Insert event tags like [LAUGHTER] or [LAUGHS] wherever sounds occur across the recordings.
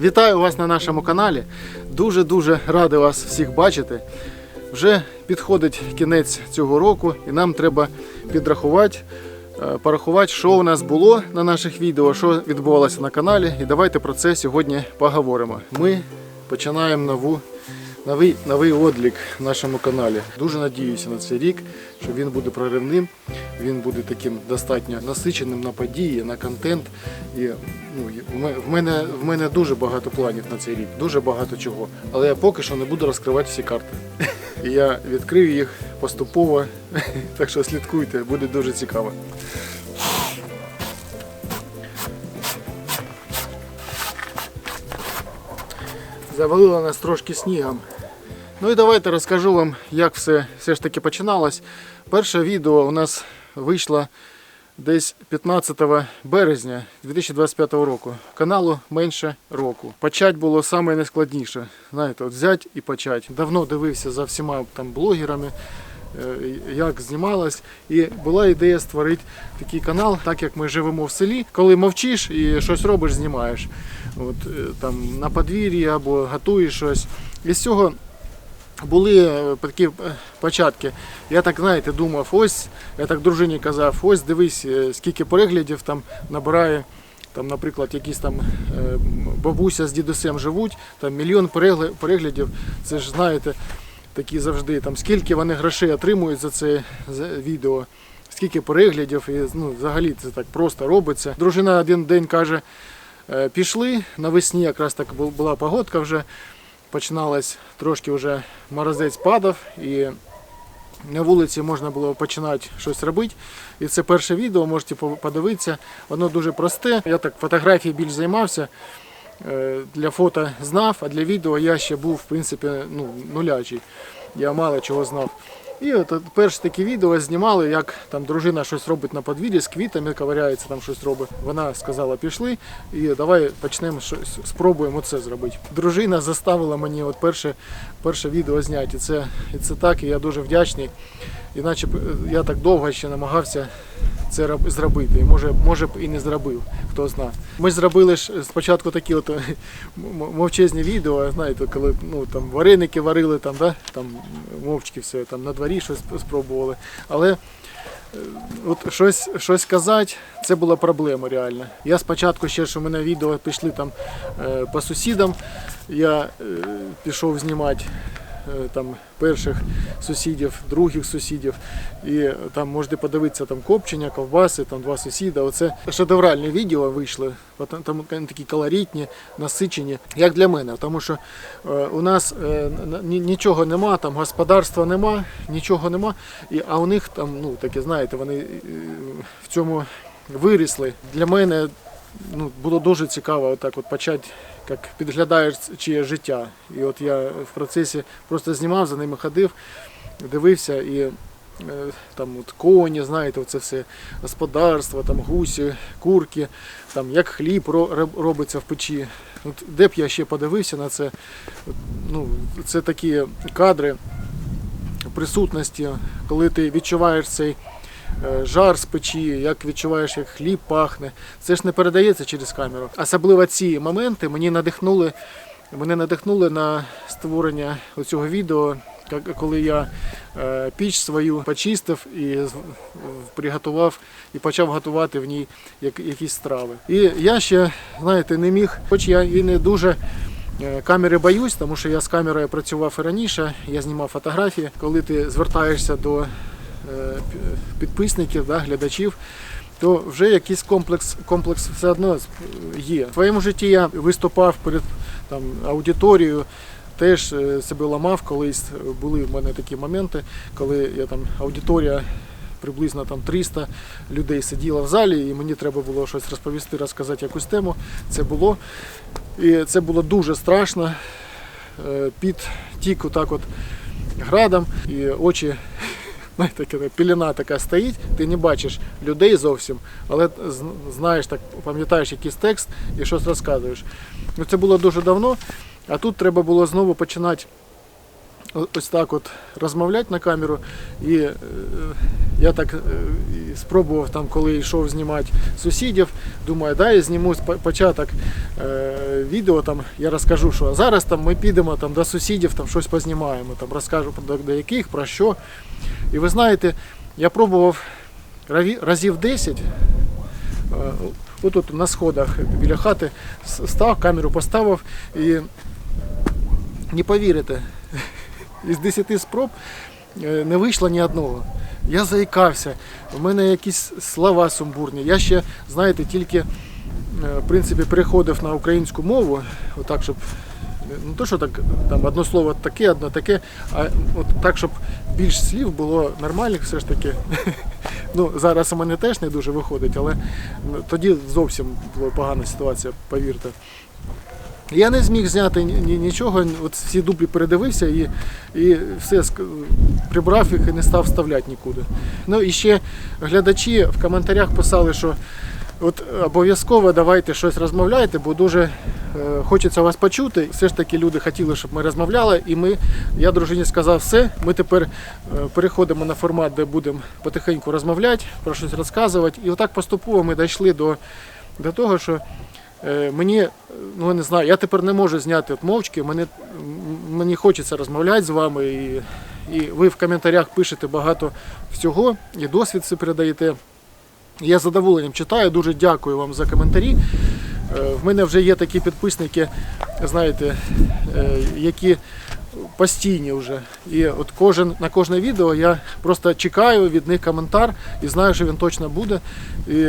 Вітаю вас на нашому каналі. Дуже-дуже радий вас всіх бачити. Вже підходить кінець цього року, і нам треба підрахувати, е, порахувати, що у нас було на наших відео, що відбувалося на каналі. І давайте про це сьогодні поговоримо. Ми починаємо нову, новий, новий одлік в нашому каналі. Дуже надіюся на цей рік, що він буде проривним, він буде таким достатньо насиченим на події, на контент. І ну, в мене, в мене дуже багато планів на цей рік, дуже багато чого. Але я поки що не буду розкривати всі карти. [LAUGHS] І я відкрию їх поступово, [LAUGHS] так що слідкуйте, буде дуже цікаво. Завалило нас трошки снігом. Ну і давайте розкажу вам, як все, все ж таки починалось. Перше відео у нас вийшло десь 15 березня 2025 року. Каналу менше року. Почать було саме найскладніше. Знаєте, от взять і почать. Давно дивився за всіма там блогерами. е, Як знімалось, і була ідея створити такий канал, так як ми живемо в селі. Коли мовчиш і щось робиш, знімаєш. От е, там на подвір'ї або готуєш щось. І з цього були е, такі е, початки. Я так, знаєте, думав, ось, я так дружині казав, ось дивись, е, скільки переглядів там набирає. Там, наприклад, якісь там бабуся з дідусем живуть, там мільйон переглядів. Це ж знаєте, такі завжди там скільки вони грошей отримують за це відео, скільки переглядів, і ну, взагалі це так просто робиться. Дружина один день каже, пішли навесні, якраз так була погодка вже починалась, трошки вже морозець падав і на вулиці можна було починати щось робити. І це перше відео, можете подивитися. Воно дуже просте. Я так фотографії більш займався. Е, Для фото знав, а для відео я ще був в принципі ну, нулячий. Я мало чого знав. І от перші таке відео знімали, як там дружина щось робить на подвір'ї з квітами, ковиряється, там щось робить. Вона сказала, пішли, і давай почнемо щось, спробуємо це зробити. Дружина заставила мені от перше, перше відео зняти. І це, і це так, і я дуже вдячний. Іначе б, е, я так довго ще намагався це зробити. Може, може б і не зробив, хто знає. Ми зробили ж спочатку такі от [LAUGHS] мовчезні відео, знаєте, коли ну, там, вареники варили, там, да? там мовчки все, там, на дворі щось спробували. Але е, от щось, щось казати, це була проблема реально. Я спочатку ще у мене відео пішли там е, по сусідам, я пішов знімати там перших сусідів, других сусідів. І там можете подивитися там копчення, ковбаси, там два сусіда. Оце шедевральні відео вийшли. От Там такі колоритні, насичені, як для мене. Тому що е, у нас е, ні- нічого нема, там господарства нема, нічого нема. А у них там, ну таке, знаєте, вони е, в цьому вирісли. Для мене ну, було дуже цікаво отак от почати, як підглядаєш чиє життя. І от я в процесі просто знімав, за ними ходив, дивився і е, там от коні, знаєте, це все господарство, там гусі, курки, там як хліб робиться в печі. От де б я ще подивився на це, ну, це такі кадри присутності, коли ти відчуваєш цей жар з печі, як відчуваєш, як хліб пахне. Це ж не передається через камеру. Особливо ці моменти мені надихнули, мене надихнули на створення цього відео, коли я е, піч свою почистив і приготував і почав готувати в ній якісь страви. І я ще, знаєте, не міг, хоч я і не дуже. Е, Камери боюсь, тому що я з камерою працював і раніше, я знімав фотографії. Коли ти звертаєшся до е, підписників, да, глядачів, то вже якийсь комплекс, комплекс все одно є. В своєму житті я виступав перед там, аудиторією, теж е, себе ламав колись. Були в мене такі моменти, коли я там аудиторія. Приблизно там 300 людей сиділо в залі, і мені треба було щось розповісти, розказати якусь тему. Це було. І це було дуже страшно. Е, Під тік отак от градом, і очі, знаєте, така пілена така стоїть, ти не бачиш людей зовсім, але знаєш, так, пам'ятаєш якийсь текст і щось розказуєш. Ну, це було дуже давно, а тут треба було знову починати ось так от розмовляти на камеру. І е, я так е, спробував там, коли йшов знімати сусідів, думаю, да, я зніму початок е, відео, там я розкажу, що а зараз там ми підемо там, до сусідів, там щось познімаємо, там розкажу до, яких, про що. І ви знаєте, я пробував разів 10. е, Отут на сходах біля хати став, камеру поставив і не повірите, із 10 спроб е, не вийшло ні одного. Я заїкався, в мене якісь слова сумбурні. Я ще, знаєте, тільки е, в принципі переходив на українську мову, отак, щоб не то, що так там одно слово таке, одно таке, а от так, щоб більш слів було нормальних все ж таки. [LAUGHS] Ну, зараз у мене теж не дуже виходить, але тоді зовсім була погана ситуація, повірте. Я не зміг зняти ні- ні- нічого, от всі дублі передивився і, і все прибрав їх і не став вставляти нікуди. Ну і ще глядачі в коментарях писали, що от обов'язково давайте щось розмовляйте, бо дуже е, хочеться вас почути. Все ж таки люди хотіли, щоб ми розмовляли, і ми, я дружині сказав, все, ми тепер е, переходимо на формат, де будемо потихеньку розмовляти, про щось розказувати. І отак поступово ми дійшли до, до того, що Мені, е, ну я не знаю, я тепер не можу зняти от мовчки, мені, мені хочеться розмовляти з вами, і, і ви в коментарях пишете багато всього, і досвід це передаєте. Я з задоволенням читаю, дуже дякую вам за коментарі. Е, В мене вже є такі підписники, знаєте, е, які постійні вже. І от кожен, на кожне відео я просто чекаю від них коментар і знаю, що він точно буде. І,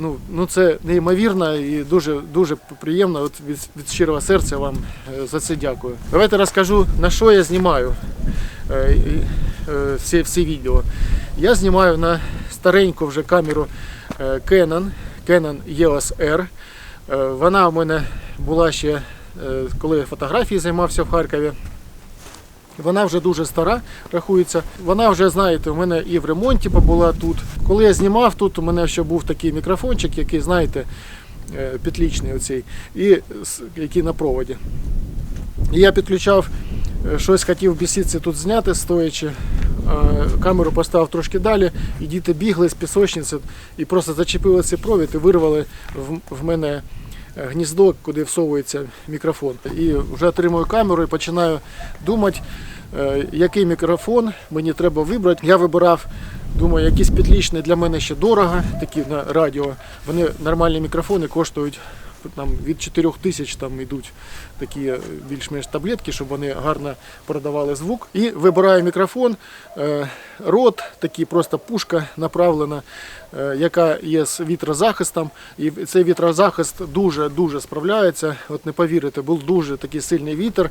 ну, ну це неймовірно і дуже, дуже приємно. От від, від щирого серця вам е, за це дякую. Давайте розкажу, на що я знімаю е, е, всі, всі відео. Я знімаю на стареньку вже камеру Canon, Canon EOS R. Вона у мене була ще, коли я фотографії займався в Харкові. Вона вже дуже стара, рахується. Вона вже, знаєте, у мене і в ремонті була тут. Коли я знімав тут, у мене ще був такий мікрофончик, який, знаєте, е, петлічний оцей, і який на проводі. І я підключав, е, щось хотів бісідці тут зняти, стоячи. Камеру поставив трошки далі, і діти бігли з пісочниці і просто зачепили цей провід і вирвали в, мене гніздо, куди всовується мікрофон. І вже отримую камеру і починаю думати, е, який мікрофон мені треба вибрати. Я вибирав, думаю, якісь підлічний для мене ще дорого, такі на радіо. Вони нормальні мікрофони коштують там, від 4 тисяч там йдуть такі е, більш-менш таблетки, щоб вони гарно продавали звук. І вибираю мікрофон, е, рот, такий просто пушка направлена, е, яка є з вітрозахистом. І цей вітрозахист дуже-дуже справляється. От не повірите, був дуже такий сильний вітер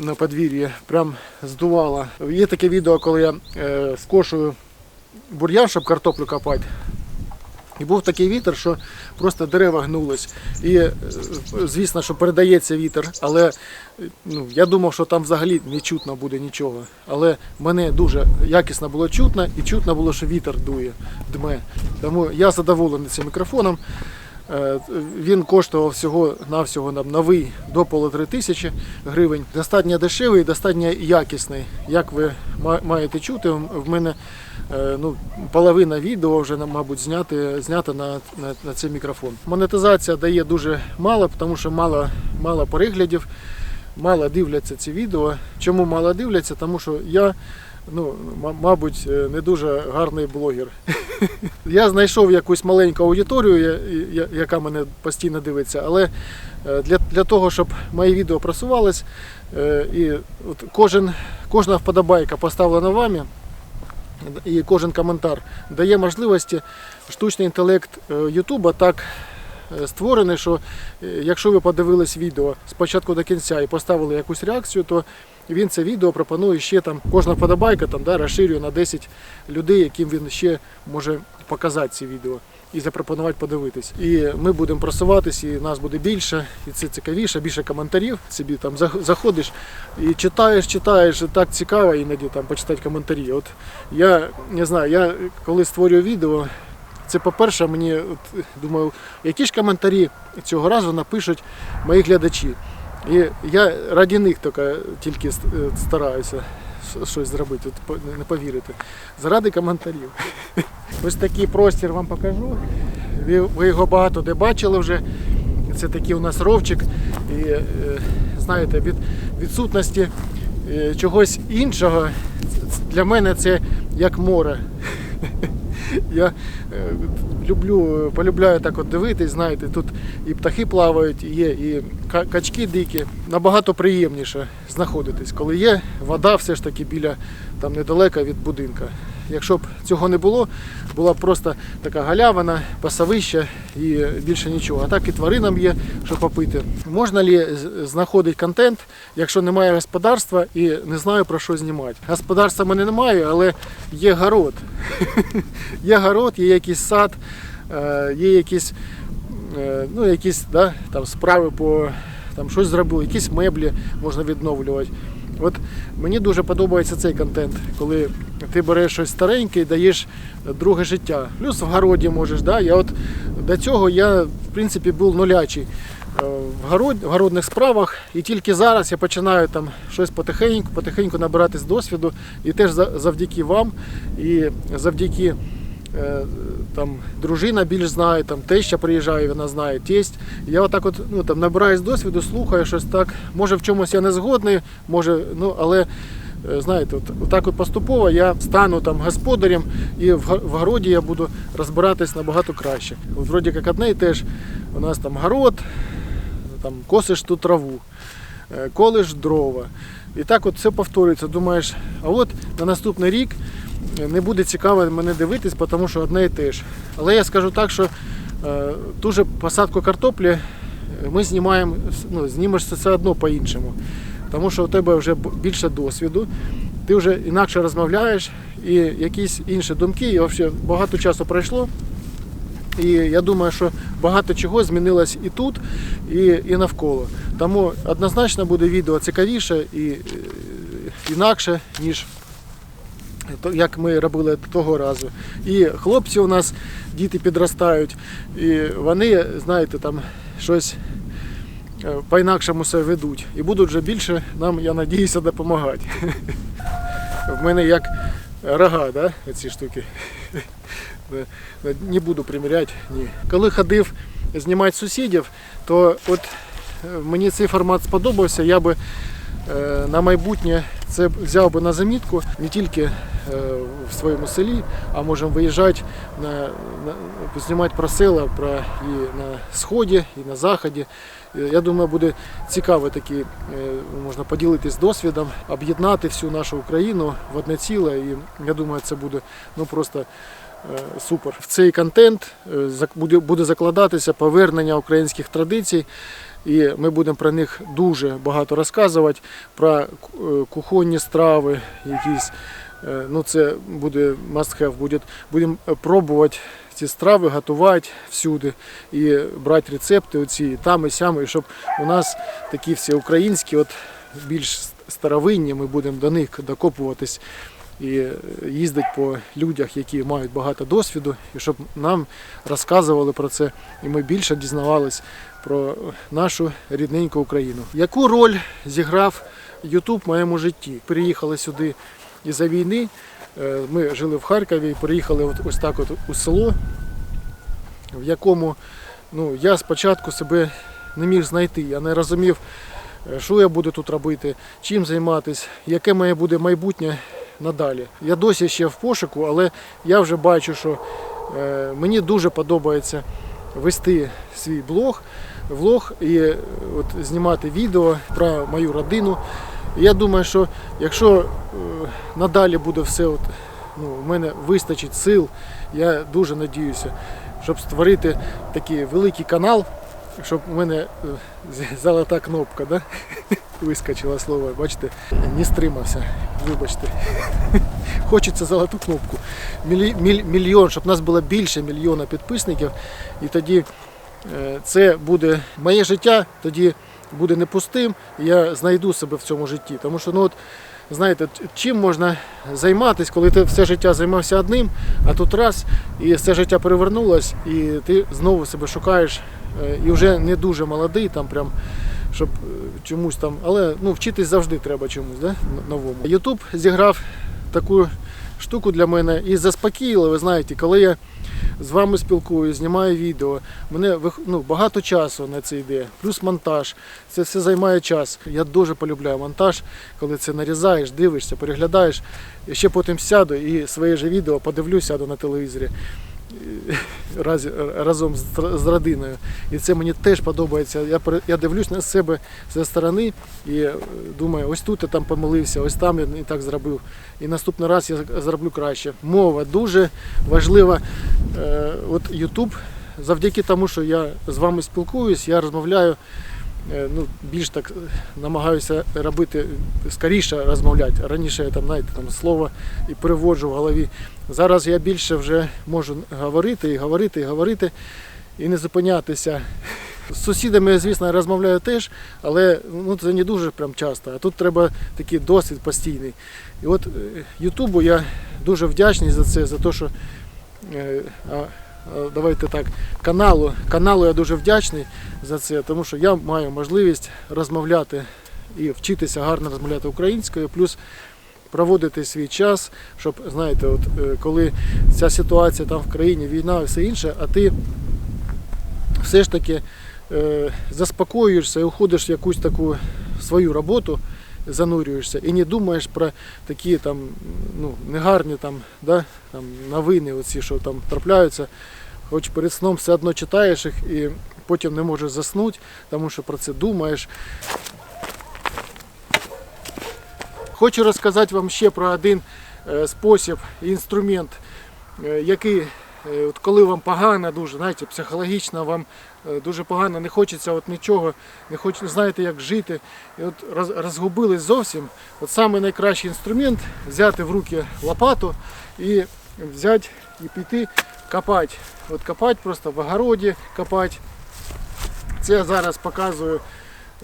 на- подвір'ї, прям здувало. Є таке відео, коли я скошую бур'ян, щоб картоплю копати. І був такий вітер, що просто дерева гнулись. І е, звісно, що передається вітер, але ну, я думав, що там взагалі не чутно буде нічого. Але мене дуже якісно було чутно, і чутно було, що вітер дує, дме. Тому я задоволений цим мікрофоном. Е, Він коштував всього навсього нам новий до полутори тисячі гривень. Достатньо дешевий, достатньо якісний. Як ви маєте чути, в мене ну, половина відео вже мабуть зняти, знята на, на, на цей мікрофон. Монетизація дає дуже мало, тому що мало, мало переглядів, мало дивляться ці відео. Чому мало дивляться? Тому що я. Ну, мабуть, е, не дуже гарний блогер. [LAUGHS] Я знайшов якусь маленьку аудиторію, яка мене постійно дивиться, але е, для, для того, щоб мої відео просувались, е, і от кожен, кожна вподобайка поставлена вами, і кожен коментар дає можливості. Штучний інтелект е, Ютуба так е, створений, що е, якщо ви подивились відео спочатку до кінця і поставили якусь реакцію, то він це відео пропонує ще там, кожна вподобайка там, да, розширює на 10 людей, яким він ще може показати ці відео і запропонувати подивитись. І ми будемо просуватись, і нас буде більше, і це цікавіше, більше коментарів. Собі там заходиш і читаєш, читаєш, так цікаво іноді там почитати коментарі. От я не знаю, я коли створюю відео. Це по-перше, мені от, думаю, які ж коментарі цього разу напишуть мої глядачі. І я раді них тільки, е, стараюся щось зробити, не повірите. Заради коментарів. [LAUGHS] Ось такий простір вам покажу. Ви, його багато де бачили вже. Це такий у нас ровчик. І е, знаєте, від відсутності е, чогось іншого для мене це як море. [LAUGHS] Я е, люблю, полюбляю так от дивитись, знаєте, тут і птахи плавають, є, і качки дикі. Набагато приємніше знаходитись, коли є вода все ж таки біля там недалеко від будинка. Якщо б цього не було, була б просто така галявина, пасовище і більше нічого. А так і тваринам є, що попити. Можна з- знаходити контент, якщо немає господарства і не знаю про що знімати. Господарства в мене немає, але є город. [LAUGHS] є город, є якийсь сад, е, є якісь, е, ну, якісь да, там, справи по там, щось зробили, якісь меблі можна відновлювати. От мені дуже подобається цей контент, коли ти береш щось стареньке і даєш друге життя. Плюс в городі можеш. Да? Я от до цього я в принципі був нулячий е, в, город, в городних справах, і тільки зараз я починаю там щось потихеньку, потихеньку набиратись досвіду. І теж завдяки вам і завдяки там дружина більш знає, там теща приїжджає, вона знає, тесть. Я отак от ну, там, набираюсь досвіду, слухаю щось так. Може в чомусь я не згодний, може, ну, але е, знаєте, от, отак от поступово я стану там господарем і в, в городі я буду розбиратись набагато краще. Вроді як одне і те у нас там город, там косиш ту траву, е, колиш дрова. І так от все повторюється. Думаєш, а от на наступний рік не буде цікаво мене дивитись, тому що одне і те ж. Але я скажу так, що е, ту же посадку картоплі е, ми знімаємо, ну, знімеш це все одно по-іншому. Тому що у тебе вже більше досвіду, ти вже інакше розмовляєш, і якісь інші думки, і взагалі багато часу пройшло. І я думаю, що багато чого змінилось і тут, і, і навколо. Тому однозначно буде відео цікавіше і е, інакше, ніж як ми робили того разу. І хлопці у нас діти підростають, і вони, знаєте, там щось е, по-інакшому себе ведуть. І будуть вже більше нам, я надіюся, допомагати. [LAUGHS] В мене як рога, да, ці штуки. [LAUGHS] Не- буду приміряти, ні. Коли ходив знімати сусідів, то от е, мені цей формат сподобався. Я би на майбутнє це взяв би на замітку не тільки е, в своєму селі, а можемо виїжджати на, на знімати про села, про і на сході, і на заході. Е, Я думаю, буде цікаво такі, е, можна поділитись досвідом, об'єднати всю нашу Україну в одне ціле. І я думаю, це буде ну просто е, супер. В цей контент е, буде закладатися повернення українських традицій. І ми будемо про них дуже багато розказувати, про е, кухонні страви, якісь. Е, Ну, це буде must have. Буде, будемо пробувати ці страви, готувати всюди і брати рецепти оці і там і сям, і щоб у нас такі всі українські, от більш старовинні, ми будемо до них докопуватись і їздити по людях, які мають багато досвіду, і щоб нам розказували про це, і ми більше дізнавались про нашу рідненьку Україну. Яку роль зіграв YouTube в моєму житті? Приїхали сюди із-за війни. е, Ми жили в Харкові, і приїхали от ось так от у село, в якому ну, я спочатку себе не міг знайти. Я не розумів, е, що я буду тут робити, чим займатися, яке моє буде майбутнє надалі. Я досі ще в пошуку, але я вже бачу, що е, мені дуже подобається вести свій блог, влог і е, от, знімати відео про мою родину. Я думаю, що якщо е, надалі буде все, от, ну, в мене вистачить сил, я дуже надіюся, щоб створити такий великий канал, щоб у мене е, золота кнопка, да? [LAUGHS] вискочила слово, бачите, не стримався, вибачте. [LAUGHS] Хочеться золоту кнопку. Мільйон, щоб нас було більше мільйона підписників. І тоді е, це буде моє життя, тоді буде не пустим, і я знайду себе в цьому житті. Тому що, ну от, знаєте, чим можна займатися, коли ти все життя займався одним, а тут раз, і все життя перевернулось, і ти знову себе шукаєш, е, і вже не дуже молодий, там прям щоб е, чомусь там. Але ну, вчитись завжди треба чомусь, да? новому. Ютуб зіграв таку штуку для мене і заспокоїло, ви знаєте, коли я з вами спілкуюсь, знімаю відео. Мене ну, багато часу на це йде, плюс монтаж. Це все займає час. Я дуже полюбляю монтаж, коли це нарізаєш, дивишся, переглядаєш. Ще потім сяду і своє же відео подивлюсь, сяду на телевізорі [LAUGHS] раз, разом з, родиною. І це мені теж подобається. Я, я дивлюсь на себе зі сторони і е, думаю, ось тут я там помилився, ось там я не так зробив. І наступний раз я зроблю краще. Мова дуже важлива. Е, От YouTube, завдяки тому, що я з вами спілкуюсь, я розмовляю. Е, Ну, більш так е, намагаюся робити скоріше розмовляти. Раніше я там, знаєте, там слово і переводжу в голові. Зараз я більше вже можу говорити і говорити, і говорити, і не зупинятися. З сусідами, звісно, розмовляю теж, але ну, це не дуже прям часто. А тут треба такий досвід постійний. І от е, Ютубу я дуже вдячний за це, за те, що давайте так, каналу, каналу я дуже вдячний за це, тому що я маю можливість розмовляти і вчитися гарно розмовляти українською, плюс проводити свій час, щоб, знаєте, от е, коли ця ситуація там в країні, війна і все інше, а ти все ж таки е, заспокоюєшся і уходиш в якусь таку свою роботу, занурюєшся і не думаєш про такі там ну, негарні там, да, там, новини, оці, що там трапляються. Хоч перед сном все одно читаєш їх і потім не можеш заснути, тому що про це думаєш. Хочу розказати вам ще про один е, спосіб, інструмент, е, який, е, от коли вам погано дуже, знаєте, психологічно вам дуже погано, не хочеться от нічого, не хоч, знаєте, як жити, і от розгубились зовсім. От саме найкращий інструмент взяти в руки лопату і взяти і піти копати. От копати просто в огороді копати. Це зараз показую.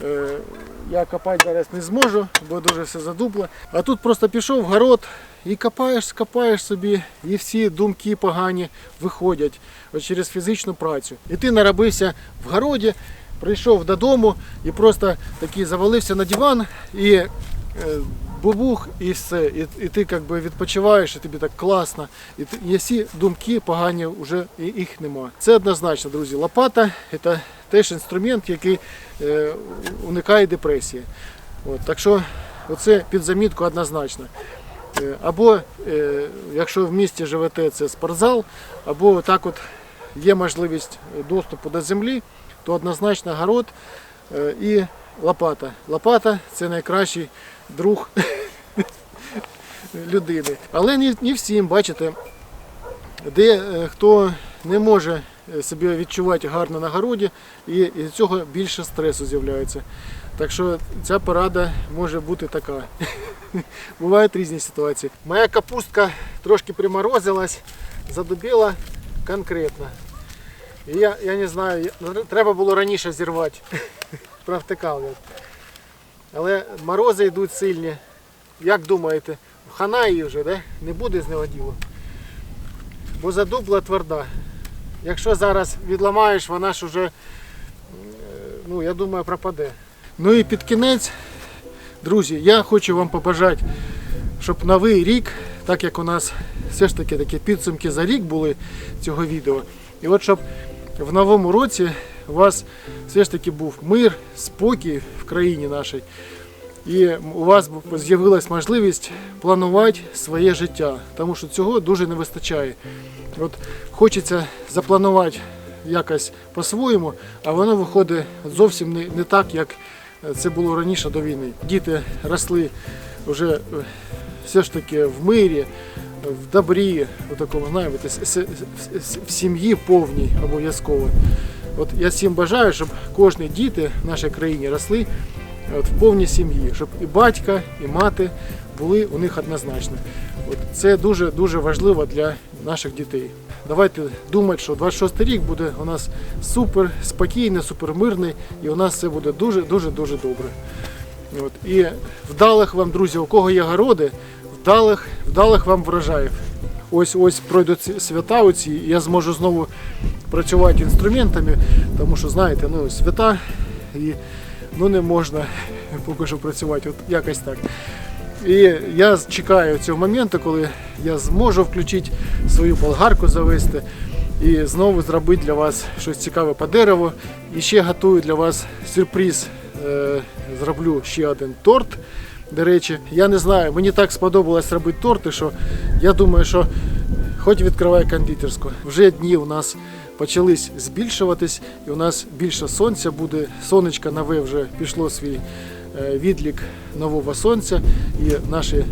Е, Я копати зараз не зможу, бо дуже все задубло. А тут просто пішов в город і копаєш, копаєш собі, і всі думки погані виходять от через фізичну працю. І ти наробився в городі, прийшов додому і просто такий завалився на диван і е, бубух і все. І, і ти якби відпочиваєш, і тобі так класно. І, і всі думки погані вже і їх нема. Це однозначно, друзі. Лопата це теж інструмент, який е, уникає депресії. От, так що оце під замітку однозначно. Е, Або е, якщо в місті живете, це спортзал, або так от є можливість доступу до землі, то однозначно город е, і лопата. Лопата це найкращий друг людини. Але не, не всім, бачите, де е, хто не може е, себе відчувати гарно на городі, і із цього більше стресу з'являється. Так що ця порада може бути така. [LAUGHS] Бувають різні ситуації. Моя капустка трошки приморозилась, задубіла конкретно. І я, я не знаю, треба було раніше зірвати. [LAUGHS] Провтикав я. Але морози йдуть сильні. Як думаєте, хана її вже, де? не буде з нього діло? Бо задубла тверда. Якщо зараз відламаєш, вона ж вже, е, ну, я думаю, пропаде. Ну і під кінець, друзі, я хочу вам побажати, щоб новий рік, так як у нас все ж таки такі підсумки за рік були цього відео. І от щоб в новому році у вас все ж таки був мир, спокій в країні нашій. І у вас з'явилась можливість планувати своє життя, тому що цього дуже не вистачає. От хочеться запланувати якось по-своєму, а воно виходить зовсім не, не так, як це було раніше до війни. Діти росли вже е, все ж таки в мирі, в добрі, у такому, знаєте, в сім'ї повній обов'язково. От я всім бажаю, щоб кожні діти в нашій країні росли от, в повній сім'ї, щоб і батька, і мати були у них однозначно. От, це дуже дуже важливо для наших дітей. Давайте думати, що 26 рік буде у нас супер спокійний, супер мирний, і у нас все буде дуже дуже дуже добре. От. І вдалих вам, друзі, у кого є городи, вдалих, вдалих вам врожаїв. Ось ось пройдуть свята оці, і я зможу знову працювати інструментами, тому що знаєте, ну свята і ну не можна поки що працювати. От якось так. І я чекаю цього моменту, коли я зможу включити свою болгарку завести і знову зробити для вас щось цікаве по дереву. І ще готую для вас сюрприз. Е, Зроблю ще один торт. До речі, я не знаю, мені так сподобалось робити торти, що я думаю, що хоч відкривай кондитерську. Вже дні у нас почались збільшуватись, і у нас більше сонця буде. Сонечко нове вже пішло свій е, відлік нового сонця, і наші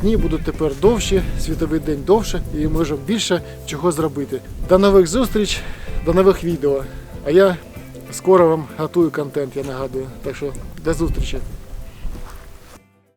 дні будуть тепер довші, світовий день довше, і можемо більше чого зробити. До нових зустріч, до нових відео. А я скоро вам готую контент, я нагадую. Так що до зустрічі.